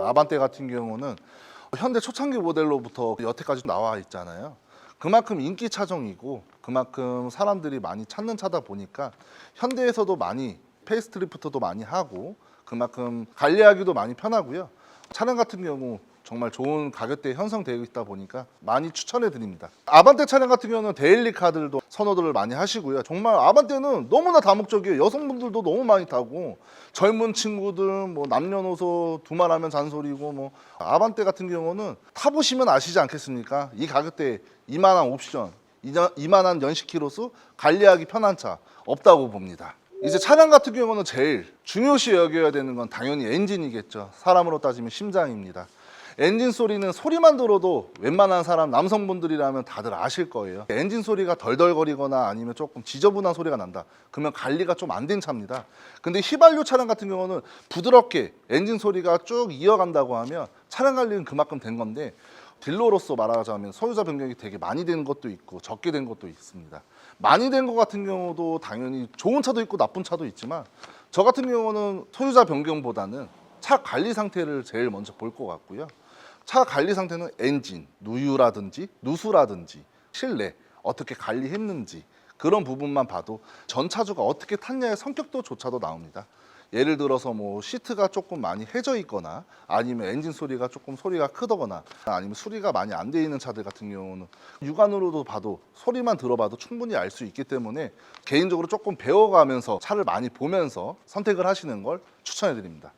아반떼 같은 경우는 현대 초창기 모델로부터 여태까지 나와 있잖아요. 그만큼 인기 차종이고 그만큼 사람들이 많이 찾는 차다 보니까 현대에서도 많이 페이스트리프트도 많이 하고 그만큼 관리하기도 많이 편하고요. 차량 같은 경우 정말 좋은 가격대에 형성되어 있다 보니까 많이 추천해 드립니다. 아반떼 차량 같은 경우는 데일리 카들도 선호도를 많이 하시고요. 정말 아반떼는 너무나 다목적이에요. 여성분들도 너무 많이 타고 젊은 친구들 뭐 남녀노소 두말하면 잔소리고 뭐 아반떼 같은 경우는 타보시면 아시지 않겠습니까? 이 가격대에 이만한 옵션, 이만한 연식 키로수 관리하기 편한 차 없다고 봅니다. 이제 차량 같은 경우는 제일 중요시 여겨야 되는 건 당연히 엔진이겠죠. 사람으로 따지면 심장입니다. 엔진 소리는 소리만 들어도 웬만한 사람 남성분들이라면 다들 아실 거예요. 엔진 소리가 덜덜거리거나 아니면 조금 지저분한 소리가 난다. 그러면 관리가 좀 안 된 차입니다. 근데 휘발유 차량 같은 경우는 부드럽게 엔진 소리가 쭉 이어간다고 하면 차량 관리는 그만큼 된 건데 딜러로서 말하자면 소유자 변경이 되게 많이 된 것도 있고 적게 된 것도 있습니다. 많이 된 것 같은 경우도 당연히 좋은 차도 있고 나쁜 차도 있지만 저 같은 경우는 소유자 변경보다는 차 관리 상태를 제일 먼저 볼 것 같고요. 차 관리 상태는 엔진, 누유라든지 누수라든지 실내 어떻게 관리했는지 그런 부분만 봐도 전 차주가 어떻게 탔냐의 성격도 조차도 나옵니다. 예를 들어서 뭐 시트가 조금 많이 해져 있거나 아니면 엔진 소리가 조금 소리가 크다거나 아니면 수리가 많이 안 돼 있는 차들 같은 경우는 육안으로도 봐도 소리만 들어봐도 충분히 알 수 있기 때문에 개인적으로 조금 배워가면서 차를 많이 보면서 선택을 하시는 걸 추천해 드립니다.